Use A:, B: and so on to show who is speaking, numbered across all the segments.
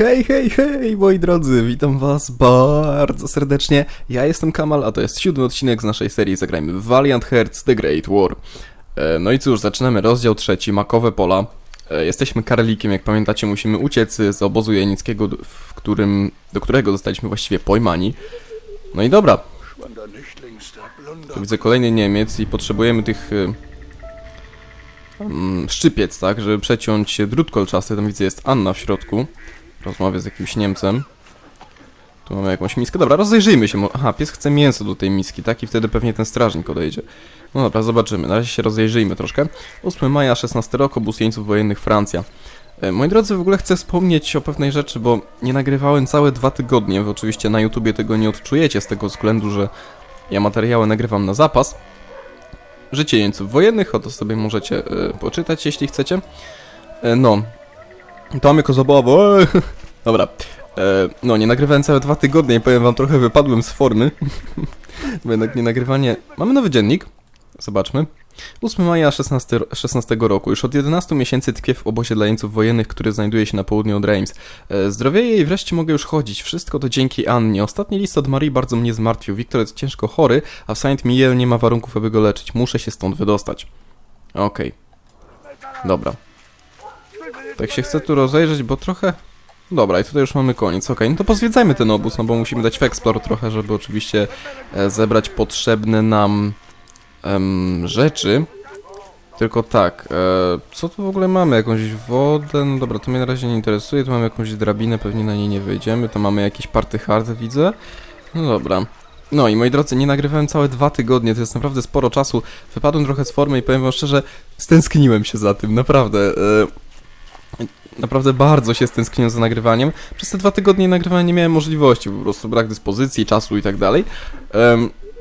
A: Hej, hej, hej, moi drodzy, witam was bardzo serdecznie. Ja jestem Kamal, a to jest siódmy odcinek z naszej serii Zagrajmy Valiant Hearts The Great War. E, No i cóż, zaczynamy rozdział trzeci, Makowe Pola. E, Jesteśmy Karlikiem, jak pamiętacie, musimy uciec z obozu janickiego, d- w którym, do którego zostaliśmy właściwie pojmani. No i dobra, tu widzę kolejny Niemiec i potrzebujemy tych y, mm, szczypiec, tak, żeby przeciąć drut kolczasty. Tam widzę jest Anna w środku. Rozmawia z jakimś Niemcem. Tu mamy jakąś miskę. Dobra, rozejrzyjmy się. Aha, pies chce mięso do tej miski, tak? I wtedy pewnie ten strażnik odejdzie. No dobra, zobaczymy. Na razie się rozejrzyjmy troszkę. 8 maja, 16 rok, obóz jeńców wojennych Francja. E, Moi drodzy, w ogóle chcę wspomnieć o pewnej rzeczy, bo nie nagrywałem całe dwa tygodnie. Wy oczywiście na YouTubie tego nie odczujecie z tego względu, że ja materiały nagrywam na zapas. Życie jeńców wojennych, o to sobie możecie e, poczytać, jeśli chcecie. E, no, zabawa. e, Dobra. E, no, nie nagrywałem całe dwa tygodnie i powiem wam, trochę wypadłem z formy. Bo jednak nie nagrywanie... Mamy nowy dziennik. Zobaczmy. 8 maja 16, ro- 16 roku. Już od 11 miesięcy tkwię w obozie dla jeńców wojennych, który znajduje się na południu od Reims. E, zdrowieję i wreszcie mogę już chodzić. Wszystko to dzięki Annie. Ostatni list od Marii bardzo mnie zmartwił. Wiktor jest ciężko chory, a w Saint-Miel nie ma warunków, aby go leczyć. Muszę się stąd wydostać. Okej. Dobra. Tak się chcę tu rozejrzeć, bo trochę... Dobra, i tutaj już mamy koniec. Okej, no to pozwiedzajmy ten obóz, no bo musimy dać w explore trochę, żeby oczywiście e, zebrać potrzebne nam em, rzeczy. Tylko tak, e, co tu w ogóle mamy? Jakąś wodę? No dobra, to mnie na razie nie interesuje. Tu mamy jakąś drabinę, pewnie na niej nie wejdziemy. To mamy jakiś party hard, widzę. No dobra. No i moi drodzy, nie nagrywałem całe dwa tygodnie, to jest naprawdę sporo czasu. Wypadłem trochę z formy i powiem wam szczerze, stęskniłem się za tym, naprawdę. E, naprawdę bardzo się stęskniłem za nagrywaniem. Przez te dwa tygodnie nagrywania nie miałem możliwości, po prostu brak dyspozycji, czasu i tak dalej.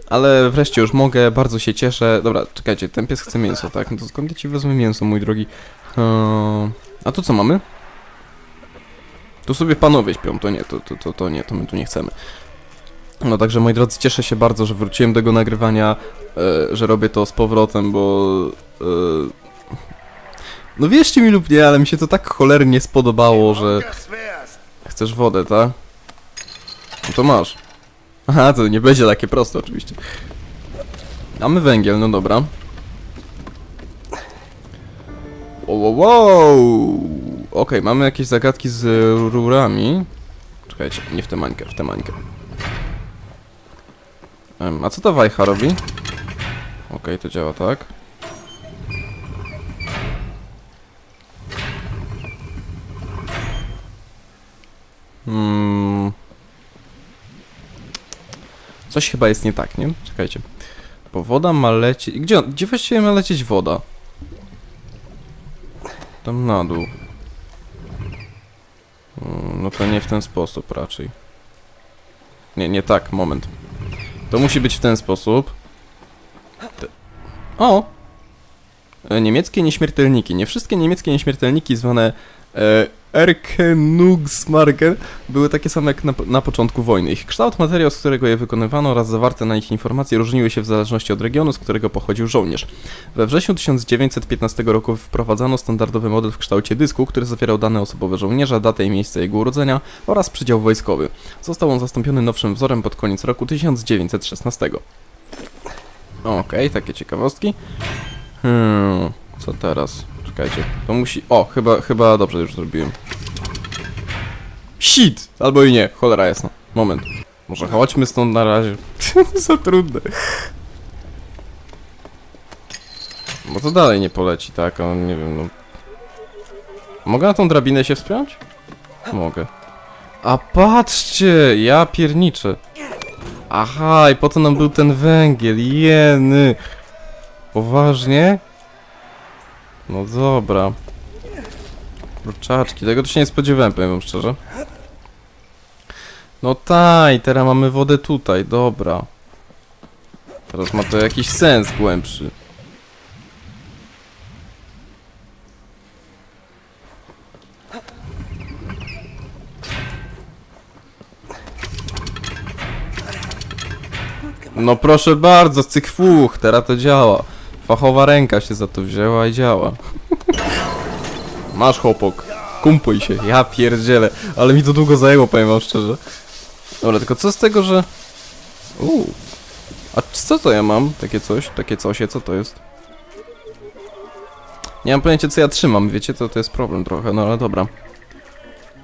A: Ale wreszcie już mogę, bardzo się cieszę. Dobra, czekajcie, ten pies chce mięso, tak? No to skąd ja ci wezmę mięso, mój drogi? Eee, a tu co mamy? Tu sobie panowie śpią, to nie, to, to, to, to nie, to my tu nie chcemy. No także moi drodzy, cieszę się bardzo, że wróciłem do tego nagrywania, e, że robię to z powrotem, bo... No wierzcie mi lub nie, ale mi się to tak cholernie spodobało, że... Chcesz wodę, tak? No to masz. Aha, to nie będzie takie proste oczywiście. Mamy węgiel, no dobra. Wow, wow. Okej, mamy jakieś zagadki z rurami. Czekajcie, nie w tę mańkę, w tę mańkę. A co ta wajcha robi? Okej, to działa tak. Hmm. Coś chyba jest nie tak, nie? Czekajcie. Bo woda ma lecieć... Gdzie, gdzie właściwie ma lecieć woda? Tam na dół. Mm, No to nie w ten sposób raczej. Nie, nie tak, moment. To musi być w ten sposób. O! E, Niemieckie nieśmiertelniki. Nie wszystkie niemieckie nieśmiertelniki zwane e, Erkenugsmarken były takie same jak na, na początku wojny. Ich kształt, materiał, z którego je wykonywano oraz zawarte na nich informacje różniły się w zależności od regionu, z którego pochodził żołnierz. We wrześniu 1915 roku wprowadzano standardowy model w kształcie dysku, który zawierał dane osobowe żołnierza, datę i miejsce jego urodzenia oraz przydział wojskowy. Został on zastąpiony nowszym wzorem pod koniec roku 1916. Okej, takie ciekawostki. Hmm, co teraz? Czekajcie, to musi... O, chyba, chyba dobrze już zrobiłem. Shit! Albo i nie, cholera jasna. Moment. Może chodźmy stąd na razie. Za trudne. Bo to dalej nie poleci, tak? On nie wiem, no. Mogę na tą drabinę się wspiąć? Mogę. A patrzcie! Ja pierniczę. Aha, i po to nam był ten węgiel, jeny. Poważnie? No dobra. Kurczaczki, tego to się nie spodziewałem, powiem wam szczerze. No tak, teraz mamy wodę tutaj, dobra. Teraz ma to jakiś sens głębszy. No proszę bardzo, cykfuch, teraz to działa. Fachowa ręka się za to wzięła i działa. Masz chłopok. Kumpuj się, ja pierdzielę. Ale mi to długo zajęło, powiem wam szczerze. Dobra, tylko co z tego, że... Uuu. A co to ja mam? Takie coś? Takie cosie, co to jest? Nie mam pojęcia, co ja trzymam, wiecie, to, to jest problem trochę, no ale dobra.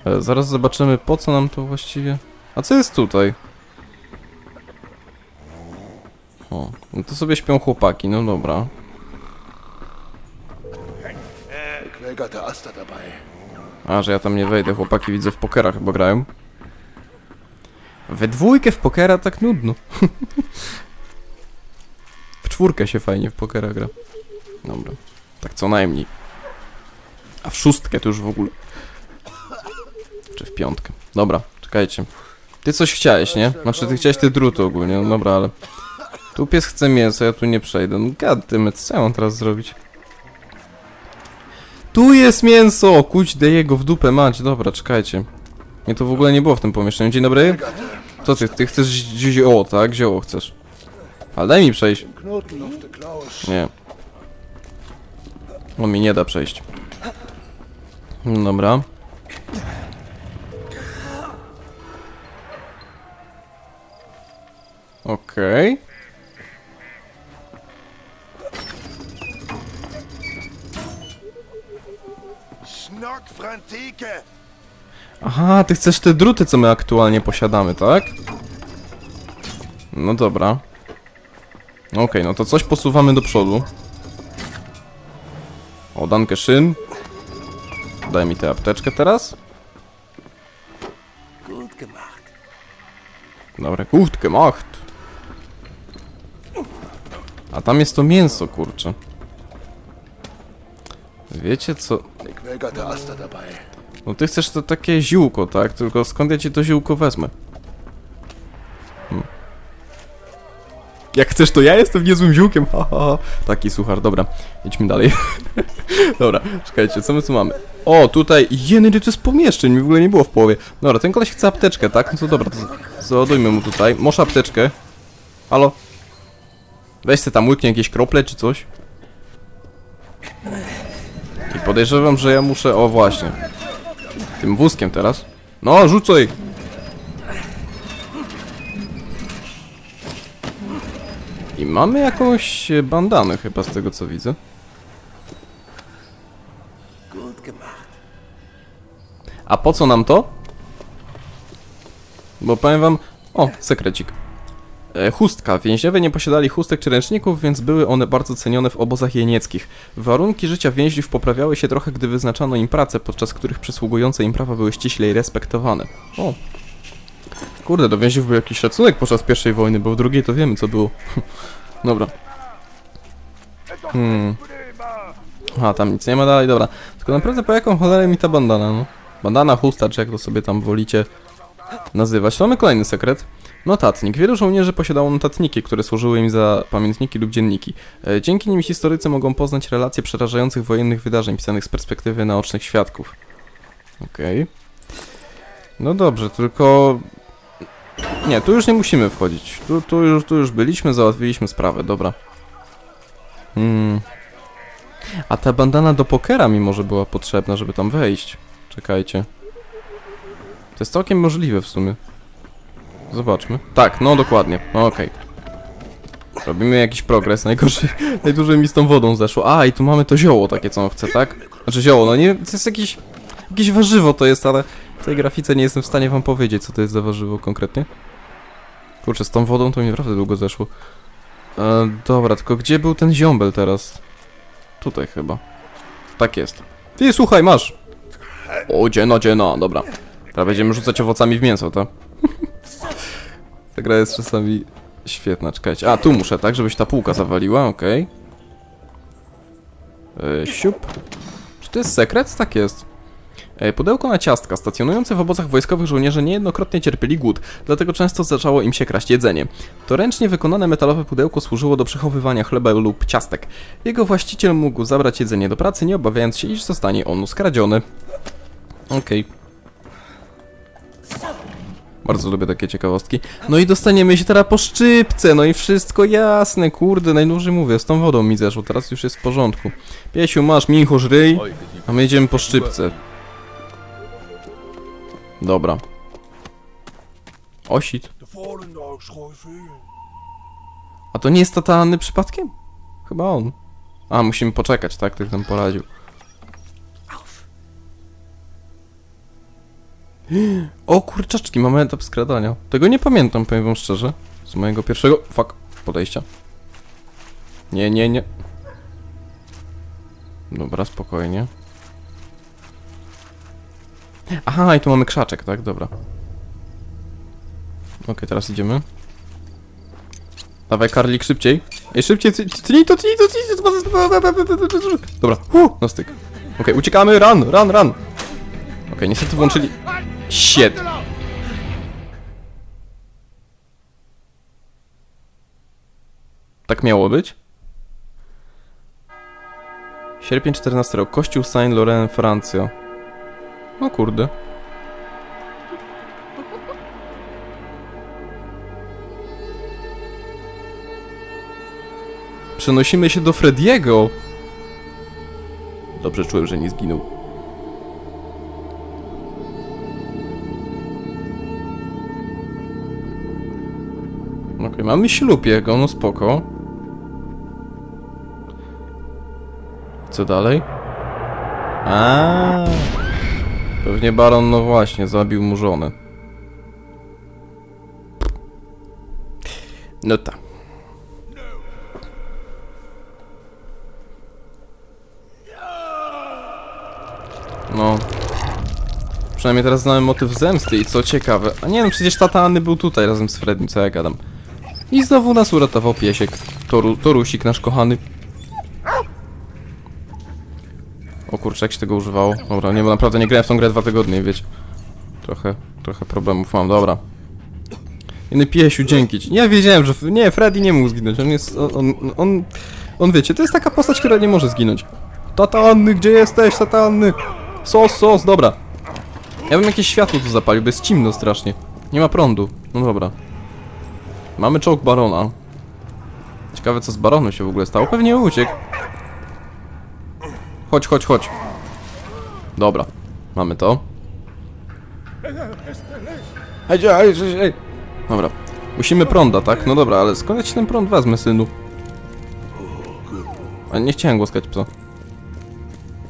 A: E, zaraz zobaczymy, po co nam to właściwie... A co jest tutaj? O, no to sobie śpią chłopaki, no dobra.
B: Gequälgerte Aster dabei.
A: A, że ja tam nie wejdę, chłopaki widzę w pokera chyba grają. We dwójkę w pokera tak nudno. w czwórkę się fajnie w pokera gra. Dobra, tak co najmniej. A w szóstkę to już w ogóle. Czy w piątkę. Dobra, czekajcie. Ty coś chciałeś, nie? Znaczy ty chciałeś te druty ogólnie, no dobra, ale... Tu pies chce mięso, ja tu nie przejdę. No goddammit, co ja mam teraz zrobić? Tu jest mięso! Kuć jego w dupę mać. Dobra, czekajcie. Nie to w ogóle nie było w tym pomieszczeniu. Dzień dobry. Co ty? Ty chcesz zioło, tak? Zioło chcesz. Ale daj mi przejść. Nie. On mi nie da przejść. Dobra. Okej.
B: Schnock,
A: Aha, ty chcesz te druty, co my aktualnie posiadamy, tak? No dobra. Okej, no to coś posuwamy do przodu. O, danke schön. Daj mi tę apteczkę teraz. Dobra, gut gemacht. A tam jest to mięso, kurczę. Wiecie co?
B: Gequälgerte Aster dabei.
A: No ty chcesz to takie ziółko, tak? Tylko skąd ja ci to ziółko wezmę? Hmm. Jak chcesz, to ja jestem niezłym ziółkiem, ha, ha, ha. Taki suchar, dobra. Idźmy dalej. dobra, czekajcie, co my tu mamy? O, tutaj, jeny, to jest pomieszczeń, mi w ogóle nie było w połowie. Dobra, ten koleś chce apteczkę, tak? No to dobra, to załadujmy mu tutaj. Masz apteczkę? Halo? Weź se tam łyknie jakieś krople czy coś. I podejrzewam, że ja muszę, o właśnie, tym wózkiem teraz. No, rzucaj! I mamy jakąś bandanę chyba z tego co widzę. A po co nam to? Bo powiem wam... O, sekrecik. E, chustka. Więźniowie nie posiadali chustek czy ręczników, więc były one bardzo cenione w obozach jenieckich. Warunki życia więźniów poprawiały się trochę, gdy wyznaczano im pracę, podczas których przysługujące im prawa były ściślej respektowane. O. Kurde, do więźniów był jakiś szacunek podczas pierwszej wojny, bo w drugiej to wiemy co było. dobra. Hmm. A, tam nic nie ma dalej, dobra. Tylko naprawdę po jaką cholerę mi ta bandana, no? Bandana, chusta, czy jak to sobie tam wolicie nazywać. Mamy kolejny sekret. Notatnik. Wielu żołnierzy posiadało notatniki, które służyły im za pamiętniki lub dzienniki. E, Dzięki nim historycy mogą poznać relacje przerażających wojennych wydarzeń pisanych z perspektywy naocznych świadków. Okej. No dobrze, tylko... Nie, tu już nie musimy wchodzić. Tu, tu, już, tu już byliśmy, załatwiliśmy sprawę, dobra. Hmm. A ta bandana do pokera mi może była potrzebna, żeby tam wejść. Czekajcie. To jest całkiem możliwe w sumie. Zobaczmy. Tak, no dokładnie. No okej. Robimy jakiś progres. Najgorszy, najdłużej mi z tą wodą zeszło. A, i tu mamy to zioło takie, co on chce, tak? Znaczy zioło, no nie, to jest jakiś... Jakieś warzywo to jest, ale w tej grafice nie jestem w stanie wam powiedzieć, co to jest za warzywo konkretnie. Kurczę, z tą wodą to mi naprawdę długo zeszło. E, dobra, tylko gdzie był ten ziombel teraz? Tutaj chyba. Tak jest. Ty, słuchaj, masz. O, dziena, dziena, dobra. Teraz będziemy rzucać owocami w mięso, tak? Ta gra jest czasami świetna, czekajcie. A, tu muszę, tak? Żebyś ta półka zawaliła, okej. Okay. Siup. Czy to jest sekret? Tak jest. E, Pudełko na ciastka. Stacjonujące w obozach wojskowych żołnierze niejednokrotnie cierpieli głód, dlatego często zaczęło im się kraść jedzenie. To ręcznie wykonane metalowe pudełko służyło do przechowywania chleba lub ciastek. Jego właściciel mógł zabrać jedzenie do pracy, nie obawiając się, iż zostanie ono skradzione. Okej. Bardzo lubię takie ciekawostki. No i dostaniemy się teraz po szczypce, no i wszystko jasne, kurde, najdłużej mówię, z tą wodą mi zeszło, teraz już jest w porządku. Piesiu, masz, michu, ryj, a my idziemy po szczypce. Dobra. Osit. A to nie jest tata Anny przypadkiem? Chyba on. A, musimy poczekać, tak? Ktoś nam poradził. O kurczaczki, mamy etap skradania. Tego nie pamiętam, powiem wam szczerze. Z mojego pierwszego... Fuck. Podejścia. Nie, nie, nie. Dobra, spokojnie. Aha, i tu mamy krzaczek, tak? Dobra. Okej, teraz idziemy. Dawaj, Karlik, szybciej. Ej, szybciej, tnij to, tnij to, tnij to. Dobra, uh, na styk. Okej, uciekamy, run, run, run. Okej, niestety włączyli... Shit. Tak miało być? Sierpień 14 rok, kościół Saint-Laurent, Francja. O kurde. Przenosimy się do Frediego. Dobrze czułem, że nie zginął. Mamy ślub jego, no spoko. Co dalej? A, Pewnie baron, no właśnie, zabił mu żonę. No tak. No. Przynajmniej teraz znamy motyw zemsty i co ciekawe. A nie no, przecież tata Anny był tutaj razem z Fredim, co ja gadam. I znowu nas uratował piesiek. Toru, torusik nasz kochany. O kurczę, jak się tego używało. Dobra, nie, bo naprawdę nie grałem w tą grę dwa tygodnie, wiecie. Trochę, trochę problemów mam, dobra. Inny piesiu, dzięki ci. Ja wiedziałem, że... Nie, Freddy nie mógł zginąć, on jest... On, on, on, on wiecie, to jest taka postać, która nie może zginąć. Tata Anny, gdzie jesteś, tata Anny? Sos, sos, dobra. Ja bym jakieś światło tu zapalił, bo jest ciemno strasznie. Nie ma prądu. No dobra. Mamy czołg barona. Ciekawe co z baronem się w ogóle stało. Pewnie uciekł. Chodź, chodź, chodź. Dobra. Mamy to. Dobra. Musimy prąda, tak? No dobra, ale skąd ja ci ten prąd wezmę, synu? A nie chciałem głaskać psa.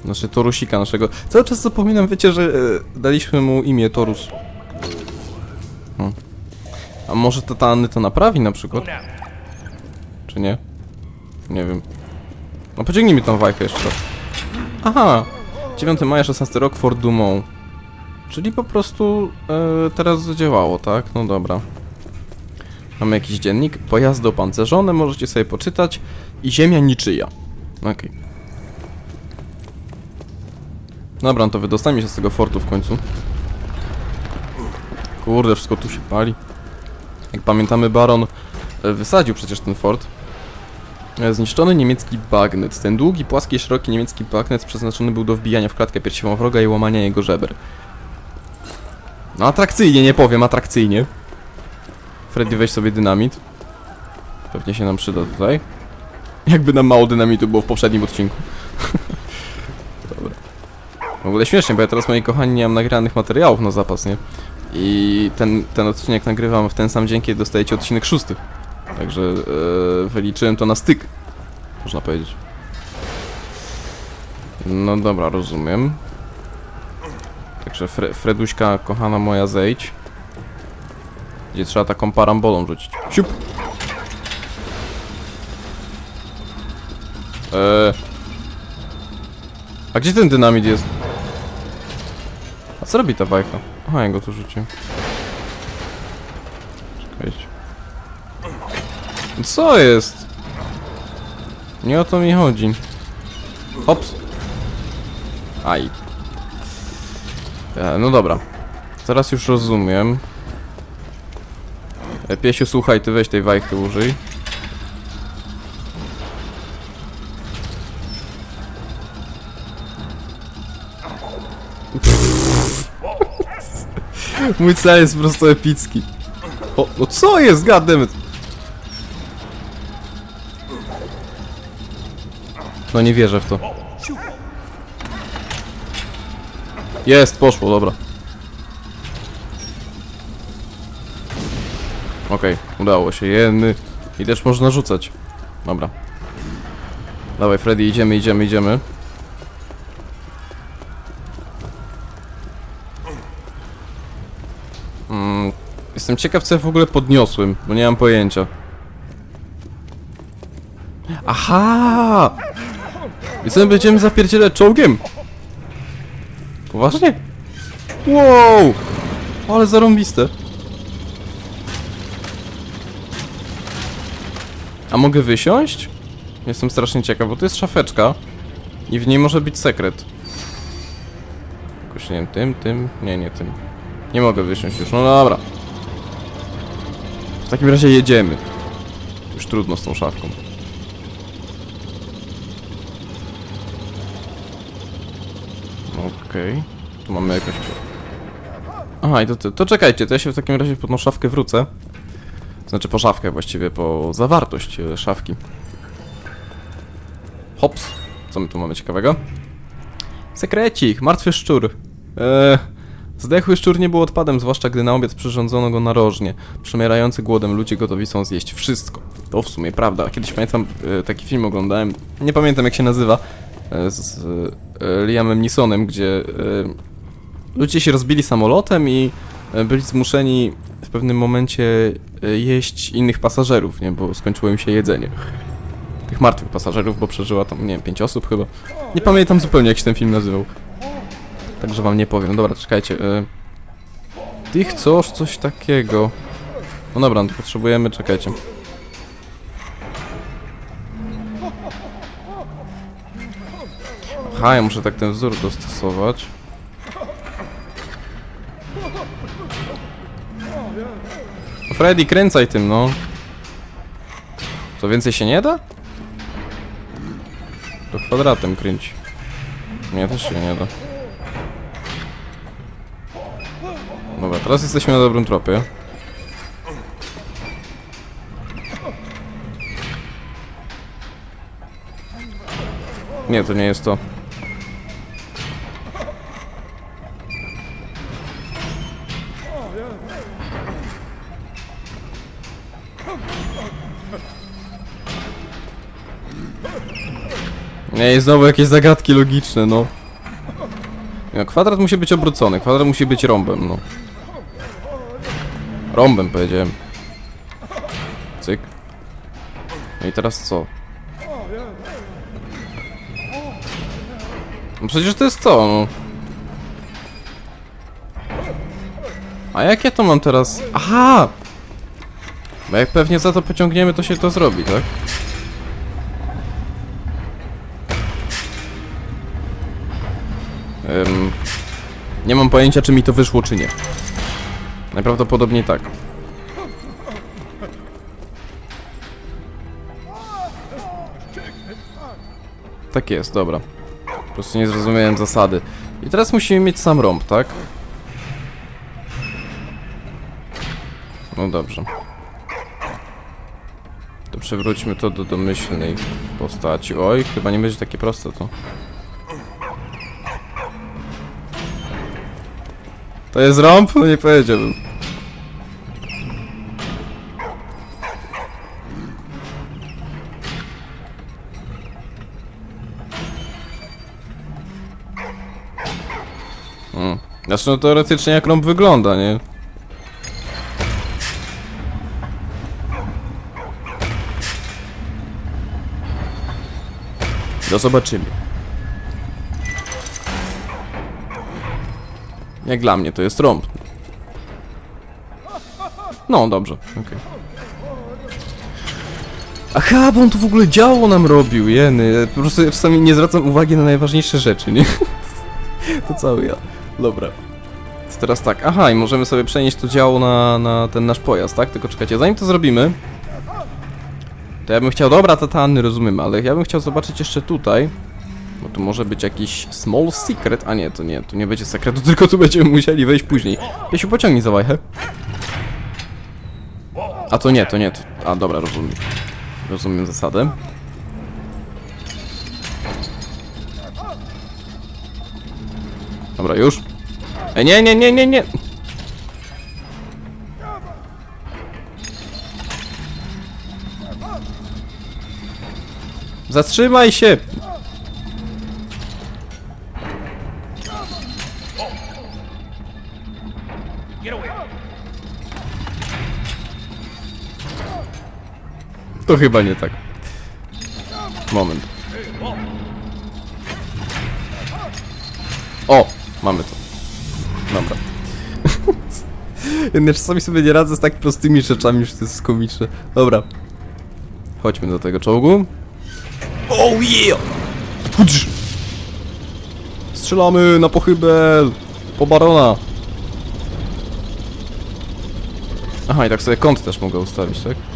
A: Znaczy Torusika naszego. Cały czas zapominam, wiecie, że e, daliśmy mu imię Torus. Hmm. A może tata Anny to naprawi na przykład? Czy nie? Nie wiem. No pociągnij mi tą wajchę jeszcze raz. Aha! 9 maja 16 rok Fort Dumont. Czyli po prostu e, teraz zadziałało, tak? No dobra. Mamy jakiś dziennik. Pojazdy opancerzone, możecie sobie poczytać. I ziemia niczyja. Okej. Dobra, no to wydostajmy się z tego fortu w końcu. Kurde, wszystko tu się pali. Jak pamiętamy, baron e, wysadził przecież ten fort. E, Zniszczony niemiecki bagnet. Ten długi, płaski, szeroki niemiecki bagnet przeznaczony był do wbijania w klatkę piersiową wroga i łamania jego żeber. No atrakcyjnie, nie powiem, atrakcyjnie. Freddy, weź sobie dynamit. Pewnie się nam przyda tutaj. Jakby nam mało dynamitu było w poprzednim odcinku. W ogóle śmiesznie, bo ja teraz, moi kochani, nie mam nagranych materiałów na zapas, nie? I ten, ten odcinek nagrywam w ten sam dzień, kiedy dostajecie odcinek szósty. Także e, wyliczyłem to na styk, można powiedzieć. No dobra, rozumiem. Także Fre Freduśka, kochana moja, zejdź. Gdzie trzeba taką parambolą rzucić. Siup! Eee. A gdzie ten dynamit jest? A co robi ta wajcha? Aha, ja go tu rzuciłem. Czekajcie. Co jest? Nie o to mi chodzi. Hops. Aj. E, no dobra. Teraz już rozumiem. E, Piesiu, słuchaj, ty weź tej wajchy użyj. Mój cel jest po prostu epicki. O, no co jest, goddammit? No nie wierzę w to. Jest, poszło, dobra. Okej, okay, udało się, jeny. I też można rzucać. Dobra. Dawaj, Freddy, idziemy, idziemy, idziemy. Mm, jestem ciekaw, co ja w ogóle podniosłem, bo nie mam pojęcia. Aha! I co my będziemy zapierdzielać czołgiem? Poważnie? Wow! Ale zarąbiste. A mogę wysiąść? Jestem strasznie ciekaw, bo to jest szafeczka i w niej może być sekret. Jakoś nie wiem, tym, tym, nie, nie tym. Nie mogę wysiąść już, no dobra. W takim razie jedziemy. Już trudno z tą szafką. Okej. Tu mamy jakoś... Aha, i to, to, to czekajcie, to ja się w takim razie po tą szafkę wrócę. Znaczy po szafkę właściwie, po zawartość e, szafki. Hops. Co my tu mamy ciekawego? Sekrecik, martwy szczur. Eee, zdechły szczur nie był odpadem, zwłaszcza gdy na obiad przyrządzono go narożnie. Przemierający głodem ludzie gotowi są zjeść wszystko. To w sumie prawda. Kiedyś pamiętam, e, taki film oglądałem, nie pamiętam jak się nazywa, e, z e, Liamem Neesonem, gdzie ludzie się rozbili samolotem i byli zmuszeni w pewnym momencie jeść innych pasażerów, nie, bo skończyło im się jedzenie. Tych martwych pasażerów, bo przeżyła tam, nie wiem, pięć osób chyba. Nie pamiętam zupełnie jak się ten film nazywał. Także wam nie powiem. Dobra, czekajcie. Y... Ty chcesz coś takiego. No dobra, no potrzebujemy, czekajcie. Aha, ja muszę tak ten wzór dostosować. No Freddy, kręcaj tym, no. Co więcej się nie da? To kwadratem kręci. Nie, też się nie da. Dobra, teraz jesteśmy na dobrym tropie. Nie, to nie jest to. Nie, znowu jakieś zagadki logiczne, no. Nie, kwadrat musi być obrócony, kwadrat musi być rąbem, no. Rąbem powiedziałem. Cyk. No i teraz co? No przecież to jest to, no. A jak ja to mam teraz? Aha! Bo jak pewnie za to pociągniemy, to się to zrobi, tak? Nie mam pojęcia, czy mi to wyszło, czy nie. Najprawdopodobniej tak. Tak jest, dobra. Po prostu nie zrozumiałem zasady. I teraz musimy mieć sam rąb, tak? No dobrze. To przewróćmy to do domyślnej postaci. Oj, chyba nie będzie takie proste to. To jest rąb? No nie powiedziałbym. Hmm. Znaczy no teoretycznie jak rąb wygląda, nie? To zobaczymy. Jak dla mnie to jest rąb. No, dobrze, okej. Aha, bo on tu w ogóle działo nam robił, jeny. Po prostu ja czasami nie zwracam uwagi na najważniejsze rzeczy, nie? To cały ja. Dobra. To teraz tak, aha, i możemy sobie przenieść to działo na, na ten nasz pojazd, tak? Tylko czekajcie, zanim to zrobimy, to ja bym chciał, dobra, tatany, rozumiem, ale ja bym chciał zobaczyć jeszcze tutaj, bo tu może być jakiś small secret, a nie, to nie, tu nie będzie sekretu, tylko tu będziemy musieli wejść później. Piesiu, pociągnij za wajchę. A to nie, to nie, to, a dobra, rozumiem. Rozumiem zasadę. Dobra, już. Ej, nie, nie, nie, nie, nie. Zatrzymaj się! To chyba nie tak. Moment. O! Mamy to. Dobra. Ja czasami sobie nie radzę z tak prostymi rzeczami, że to jest komiczne. Dobra. Chodźmy do tego czołgu. Oh yeah! Strzelamy na pochybel! Po barona! Aha, i tak sobie kąt też mogę ustawić, tak?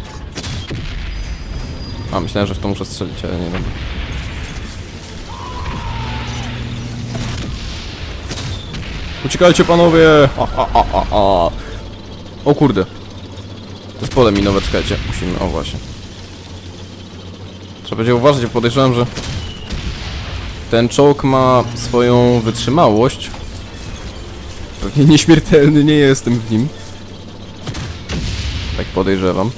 A: A, myślałem, że w to muszę strzelić, ale nie wiem. Uciekajcie panowie! Ha, ha, ha, ha, ha. O kurde. To jest pole minowe, czekajcie. Musimy, o właśnie. Trzeba będzie uważać, bo podejrzewam, że ten czołg ma swoją wytrzymałość. Pewnie nieśmiertelny nie jestem w nim. Tak podejrzewam.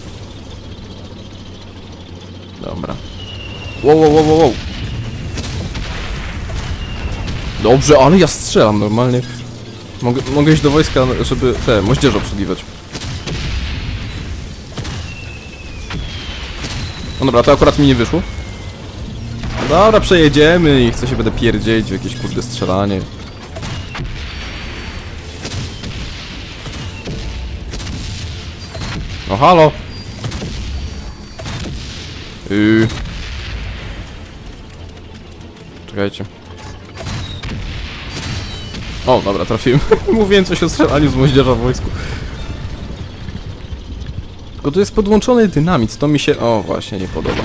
A: Dobra. Wow, wow, wow, wow. Dobrze, ale ja strzelam normalnie. Mogę, mogę iść do wojska, żeby te moździerze obsługiwać. No dobra, to akurat mi nie wyszło. Dobra, przejedziemy i chcę się będę pierdzieć w jakieś kurde strzelanie. No halo! Yy. Czekajcie. O, dobra, trafiłem. Mówiłem coś o strzelaniu z moździerza w wojsku. Tylko tu jest podłączony dynamit, to mi się... O, właśnie, nie podoba.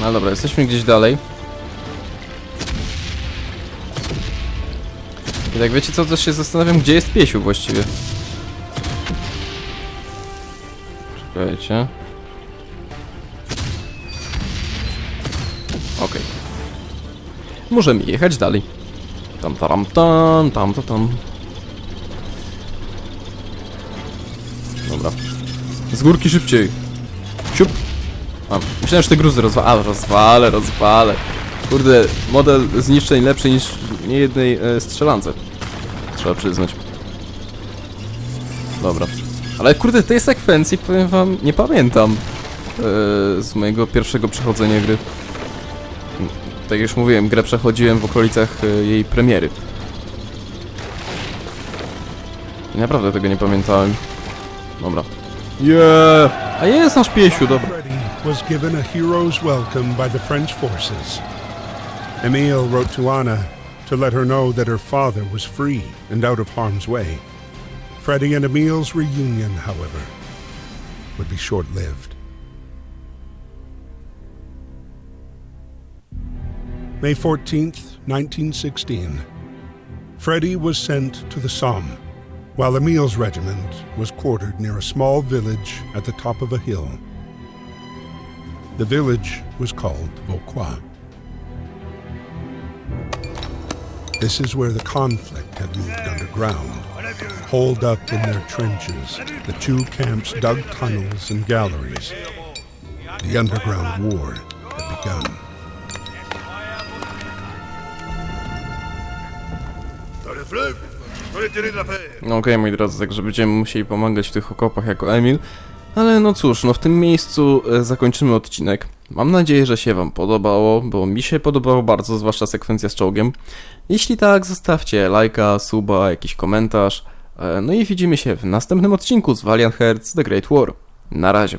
A: No dobra, jesteśmy gdzieś dalej. I tak wiecie co, też się zastanawiam, gdzie jest piesiu właściwie. Czekajcie. Okej. Możemy jechać dalej. Tam, tam, tam, tam, tam, tam. Dobra. Z górki szybciej. Siup. A, myślałem, że te gruzy rozwalę. A, rozwalę, rozwalę. Kurde, model zniszczeń lepszy niż niejednej e, strzelance. Trzeba przyznać. Dobra. Ale kurde, tej sekwencji, powiem wam, nie pamiętam. E, z mojego pierwszego przechodzenia gry. Tak jak już mówiłem, grę przechodziłem w okolicach e, jej premiery. I naprawdę tego nie pamiętałem. Dobra. Yeah! A jest nasz piesiu, dobra.
C: Was given a hero's welcome by the French forces. Emile wrote to Anna to let her know that her father was free and out of harm's way. Freddie and Emile's reunion, however, would be short lived. May 14th, 1916. Freddie was sent to the Somme, while Emile's regiment was quartered near a small village at the top of a hill. The village was called Vauquois. This is where the conflict had moved underground. Holed up in their trenches, the two camps dug tunnels and galleries. The underground war had begun.
A: Okej, moi drodzy, także będziemy musieli pomagać w tych okopach jako Emil. Ale no cóż, no w tym miejscu e, zakończymy odcinek. Mam nadzieję, że się wam podobało, bo mi się podobało bardzo, zwłaszcza sekwencja z czołgiem. Jeśli tak, zostawcie lajka, suba, jakiś komentarz. E, No i widzimy się w następnym odcinku z Valiant Hearts The Great War. Na razie.